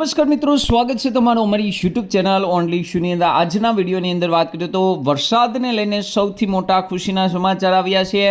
નમસ્કાર મિત્રો, સ્વાગત છે તમારો અમારી યુટ્યુબ ચેનલ ઓનલી ઇશ્યુની અંદર. આજના વિડીયોની અંદર વાત કરીએ તો વરસાદને લઈને સૌથી મોટા ખુશીના સમાચાર આવ્યા છે.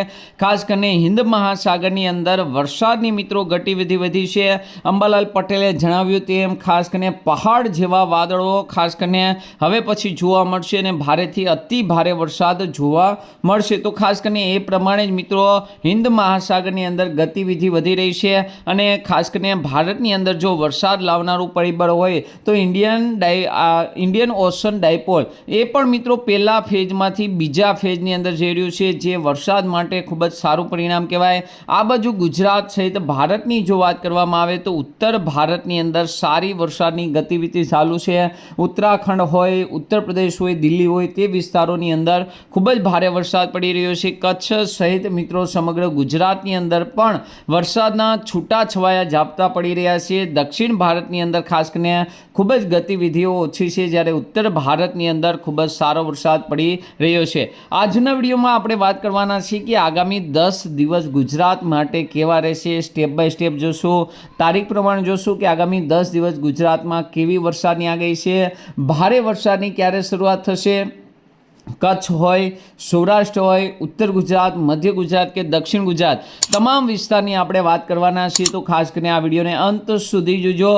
ખાસ કરીને હિન્દ મહાસાગરની અંદર વરસાદની મિત્રો ગતિવિધિ વધી છે. અંબાલાલ પટેલે જણાવ્યું તેમ ખાસ કરીને પહાડ જેવા વાદળો, ખાસ કરીને હવે પછી જોવા મળશે અને ભારેથી અતિ ભારે વરસાદ જોવા મળશે. તો ખાસ કરીને એ પ્રમાણે જ મિત્રો, હિન્દ મહાસાગરની અંદર ગતિવિધિ વધી રહી છે અને ખાસ કરીને ભારતની અંદર જો વરસાદ લાવનારું પરિબળ હોય તો ઇન્ડિયન ડાય આ ઇન્ડિયન ઓશન ડાયપોલ એ પણ મિત્રો પહેલા ફેઝમાંથી બીજા ફેઝની અંદર જઈ રહ્યું છે, જે વરસાદ માટે ખૂબ જ સારું પરિણામ કહેવાય. આ બાજુ ગુજરાત સહિત ભારતની જો વાત કરવામાં આવે તો ઉત્તર ભારતની અંદર સારી વરસાદની ગતિવિધિ ચાલુ છે. ઉત્તરાખંડ હોય, ઉત્તર પ્રદેશ હોય, દિલ્હી હોય તે વિસ્તારોની અંદર ખૂબ જ ભારે વરસાદ પડી રહ્યો છે. કચ્છ સહિત મિત્રો સમગ્ર ગુજરાતની અંદર પણ વરસાદના છૂટાછવાયા ઝાપટા પડી રહ્યા છે. દક્ષિણ ભારતની અંદર ખાસ કરીને ખૂબ જ ગતિવિધિઓ ઓછી છે જ્યારે ઉત્તર ભારતની અંદર ખૂબ જ સારો વરસાદ પડી રહ્યો છે. આજના વિડીયોમાં આપણે વાત કરવાના છીએ કે આગામી દસ દિવસ ગુજરાત માટે કેવા રહેશે. સ્ટેપ બાય સ્ટેપ જોશું, તારીખ પ્રમાણે જોશું કે આગામી દસ દિવસ ગુજરાતમાં કેવી વરસાદની આગાહી છે. ભારે વરસાદની ક્યારે શરૂઆત થશે? કચ્છ હોય, સૌરાષ્ટ્ર હોય, ઉત્તર ગુજરાત, મધ્ય ગુજરાત કે દક્ષિણ ગુજરાત? તમામ વિસ્તારની આપણે વાત કરવાના છીએ. તો ખાસ કરીને આ વિડીયોને અંત સુધી જોજો.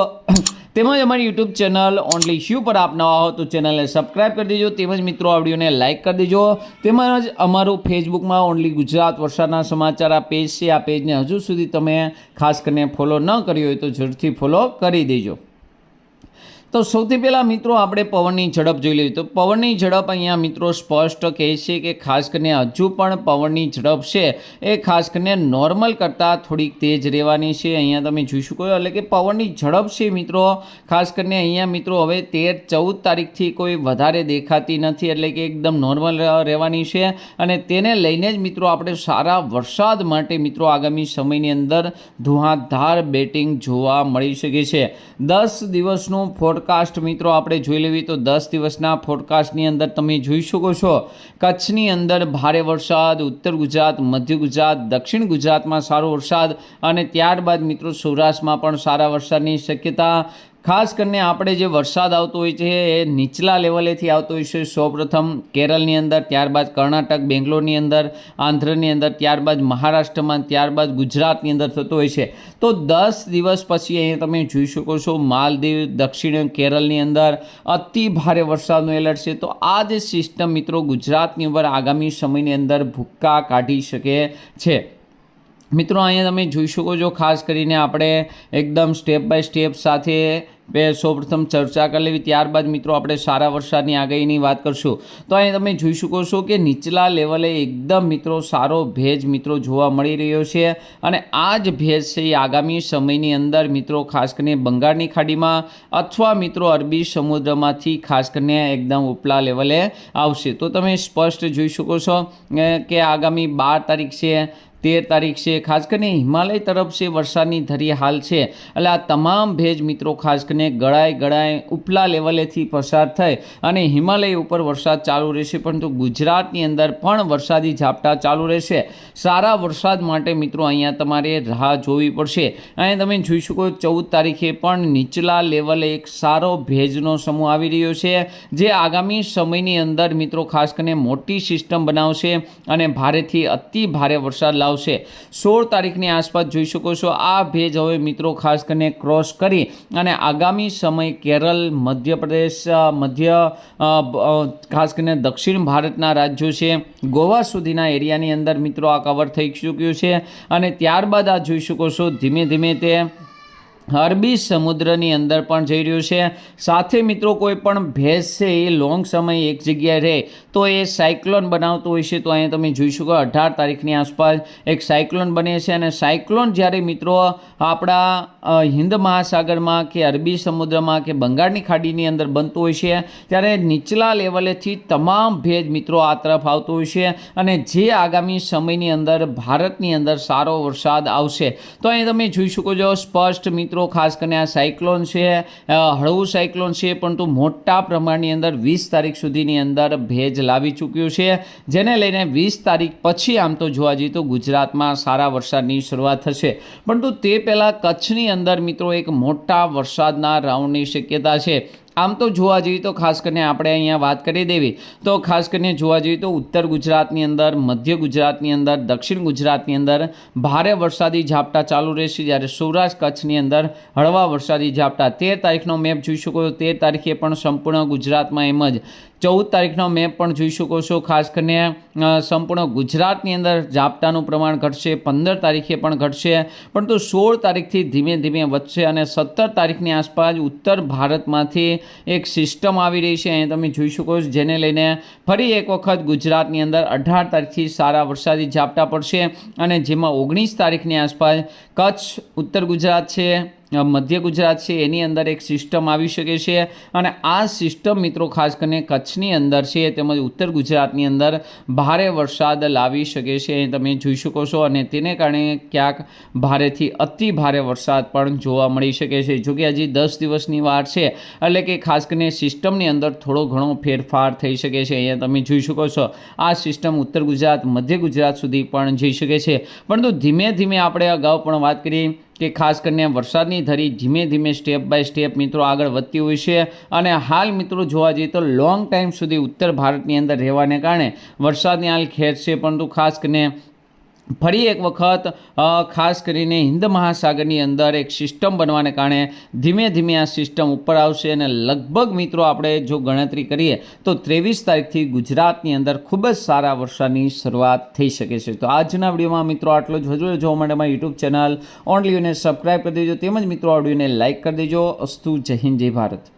તેમજ અમારી યુટ્યુબ ચેનલ ઓનલી શ્યુ પર આપ નવા હો તો ચેનલને સબસ્ક્રાઈબ કરી દેજો. તેમજ મિત્રો, આ વિડીયોને લાઇક કરી દેજો. તેમજ અમારું ફેસબુકમાં ઓનલી ગુજરાત વરસાદના સમાચાર આ પેજ છે. આ પેજને હજુ સુધી તમે ખાસ કરીને ફોલો ન કર્યો હોય તો જરૂરથી ફોલો કરી દેજો. તો સૌથી પહેલાં મિત્રો આપણે પવનની ઝડપ જોઈ લઈએ. તો પવનની ઝડપ અહીંયા મિત્રો સ્પષ્ટ કહે છે કે ખાસ કરીને હજુ પણ પવનની ઝડપ છે. એ ખાસ કરીને નોર્મલ કરતાં થોડીક તેજ રહેવાની છે. અહીંયા તમે જોઈ શકો એટલે કે પવનની ઝડપ છે મિત્રો. ખાસ કરીને અહીંયા મિત્રો હવે તેર, ચૌદ તારીખથી કોઈ વધારે દેખાતી નથી. એટલે કે એકદમ નોર્મલ રહેવાની છે. અને તેને લઈને જ મિત્રો આપણે સારા વરસાદ માટે મિત્રો આગામી સમયની અંદર ધુઆધાર બેટિંગ જોવા મળી શકે છે. દસ દિવસનું ફોરકાસ્ટ મિત્રો, આપણે જોઈ લેવી તો દસ દિવસના ફોડકાસ્ટની અંદર તમે જોઈ શકો છો. કચ્છની અંદર ભારે વરસાદ, ઉત્તર ગુજરાત, મધ્ય ગુજરાત, દક્ષિણ ગુજરાતમાં સારો વરસાદ અને ત્યારબાદ મિત્રો સૌરાષ્ટ્રમાં પણ સારા વરસાદની શક્યતા ખાસ કરીને આપણે જે વરસાદ આવતો હોય છે, એ નીચલા લેવલેથી આવતો હોય છે. સૌપ્રથમ કેરળની અંદર, ત્યારબાદ કર્ણાટક, બેંગ્લોરની અંદર, આંધ્રની અંદર, ત્યારબાદ મહારાષ્ટ્રમાં, ત્યારબાદ ગુજરાતની અંદર થતો હોય છે. તો દસ દિવસ પછી અહીંયા તમે જોઈ શકો છો, માલદીવ, દક્ષિણ કેરળની અંદર અતિ ભારે વરસાદનું એલર્ટ છે. તો આ જે સિસ્ટમ મિત્રો ગુજરાતની ઉપર આગામી સમયની અંદર ભૂક્કા કાઢી શકે છે. મિત્રો, અહીંયા તમે જોઈ શકો છો, ખાસ કરીને આપણે એકદમ સ્ટેપ બાય સ્ટેપ સાથે બે સૌપ્રથમ ચર્ચા કરી લેવી. ત્યારબાદ મિત્રો આપણે સારા વરસાદની આગાહીની વાત કરશું. તો અહીં તમે જોઈ શકો છો કે નીચલા લેવલે એકદમ મિત્રો સારો ભેજ મિત્રો જોવા મળી રહ્યો છે. અને આ જ ભેજ છે એ આગામી સમયની અંદર મિત્રો ખાસ કરીને બંગાળની ખાડીમાં અથવા મિત્રો અરબી સમુદ્રમાંથી ખાસ કરીને એકદમ ઉપલા લેવલે આવશે. તો તમે સ્પષ્ટ જોઈ શકો છો કે આગામી બાર તારીખ છે, તેર તારીખ છે, ખાસ કરીને હિમાલય તરફ છે વરસાદની ધરી હાલ છે. એટલે આ તમામ ભેજ મિત્રો ખાસ કરીને ગળાય ગળાય ઉપલા લેવલેથી પસાર થઈ અને હિમાલય ઉપર વરસાદ ચાલુ રહેશે, પરંતુ ગુજરાતની અંદર પણ વરસાદી ઝાપટા ચાલુ રહેશે. સારા વરસાદ માટે મિત્રો અહીંયા તમારે રાહ જોવી પડશે. અહીંયા તમે જોઈ શકો ચૌદ તારીખે પણ નીચલા લેવલે એક સારો ભેજનો સમૂહ આવી રહ્યો છે, જે આગામી સમયની અંદર મિત્રો ખાસ કરીને મોટી સિસ્ટમ બનાવશે અને ભારેથી અતિ ભારે વરસાદ લાવશે. સોળ તારીખની આસપાસ જોઈ શકો છો, આ ભેજ હવે મિત્રો ખાસ કરીને ક્રોસ કરી અને આગામી સમય કેરળ, મધ્યપ્રદેશ મધ્ય ખાસ કરીને દક્ષિણ ભારતના રાજ્યો છે. ગોવા સુધીના એરિયાની અંદર મિત્રો આ કવર થઈ ચૂક્યું છે. અને ત્યારબાદ આ જોઈ શકો છો ધીમે ધીમે તે અરબી સમુદ્રની અંદર પણ જઈ રહ્યું છે. સાથે મિત્રો કોઈ પણ ભેજ છે એ લોંગ સમય એક જગ્યાએ રહે તો એ સાયક્લોન બનાવતું હોય છે. તો અહીંયા તમે જોઈ શકો અઢાર તારીખની આસપાસ એક સાયક્લોન બને છે અને સાયક્લોન જ્યારે મિત્રો આપણા હિન્દ મહાસાગરમાં કે અરબી સમુદ્રમાં કે બંગાળની ખાડીની અંદર બનતું હોય છે, ત્યારે નીચલા લેવલેથી તમામ ભેજ મિત્રો આ તરફ આવતો હોય છે અને જે આગામી સમયની અંદર ભારતની અંદર સારો વરસાદ આવશે. તો અહીં તમે જોઈ શકો છો સ્પષ્ટ મિત્રો મિત્રો, ખાસ કરીને આ સાયક્લોન છે હળવું સાયક્લોન છે, પરંતુ મોટા પ્રમાણની અંદર વીસ તારીખ સુધીની અંદર ભેજ લાવી ચૂક્યું છે. જેને લઈને વીસ તારીખ પછી આમ તો જોવા જઈએ તો ગુજરાતમાં સારા વરસાદની શરૂઆત થશે. પરંતુ તે પહેલાં કચ્છની અંદર મિત્રો એક મોટા વરસાદના રાઉન્ડની શક્યતા છે. આમ તો જોવા જઈએ તો ખાસ કરીને આપણે અહીંયા વાત કરી દેવી, તો ખાસ કરીને જોવા જઈએ તો ઉત્તર ગુજરાતની અંદર, મધ્ય ગુજરાતની અંદર, દક્ષિણ ગુજરાતની અંદર ભારે વરસાદી ઝાપટા ચાલુ રહેશે. જ્યારે સૌરાષ્ટ્ર કચ્છની અંદર હળવા વરસાદી ઝાપટા. તેર તારીખનો મેપ જોઈ શકો તેર તારીખે પણ સંપૂર્ણ ગુજરાતમાં એમ જ ચૌદ તારીખનો મેપ પણ જોઈ શકો છો. ખાસ કરીને સંપૂર્ણ ગુજરાતની અંદર ઝાપટાનું પ્રમાણ ઘટશે, પંદર તારીખે પણ ઘટશે. પરંતુ સોળ તારીખથી ધીમે ધીમે વધશે અને સત્તર તારીખની આસપાસ ઉત્તર ભારતમાંથી એક સિસ્ટમ આવી રહી છે. અહીં તમે જોઈ શકો છો, જેને લઈને ફરી એક વખત ગુજરાતની અંદર અઢાર તારીખથી સારા વરસાદી ઝાપટા પડશે અને જેમાં ઓગણીસ તારીખની આસપાસ કચ્છ, ઉત્તર ગુજરાત છે મધ્ય ગુજરાત છે, એની અંદર એક સિસ્ટમ આવી શકે છે અને આ સિસ્ટમ મિત્રો ખાસ કરીને કચ્છની અંદર છે તેમજ ઉત્તર ગુજરાતની અંદર ભારે વરસાદ લાવી શકે છે અહીં તમે જોઈ શકો છો અને તેને કારણે ક્યાંક ભારેથી અતિ ભારે વરસાદ પણ જોવા મળી શકે છે. જોકે હજી દસ દિવસની વાર છે એટલે કે ખાસ કરીને સિસ્ટમની અંદર થોડો ઘણો ફેરફાર થઈ શકે છે. અહીંયા તમે જોઈ શકો છો આ સિસ્ટમ ઉત્તર ગુજરાત, મધ્ય ગુજરાત સુધી પણ જઈ શકે છે. પરંતુ ધીમે ધીમે આપણે અગાઉ પણ વાત કરી કે ખાસ કરીને વરસાદની ધરી ધીમે ધીમે સ્ટેપ બાય સ્ટેપ મિત્રો આગળ વધતી હોય છે. અને હાલ મિત્રો જોવા જઈએ તો લોંગ ટાઈમ સુધી ઉત્તર ભારતની અંદર રહેવાને કારણે વરસાદની હાલ ખેર છે. પરંતુ ખાસ કરીને ફરી એક વખત ખાસ કરીને હિન્દ મહાસાગરની અંદર એક સિસ્ટમ બનવાને કારણે ધીમે ધીમે આ સિસ્ટમ ઉપર આવશે અને લગભગ મિત્રો આપણે જો ગણતરી કરીએ, તો ત્રેવીસ તારીખથી ગુજરાતની અંદર ખૂબ જ સારા વરસાદની શરૂઆત થઈ શકે છે. તો આજના વિડીયોમાં મિત્રો આટલો જ. હજુ જોવા માટે મારી યુટ્યુબ ચેનલ ઓનલીને સબસ્ક્રાઈબ કરી દેજો. તેમજ મિત્રો ઓડિયોને લાઇક કરી દેજો. અસ્તુ જય હિન્દ, જય ભારત.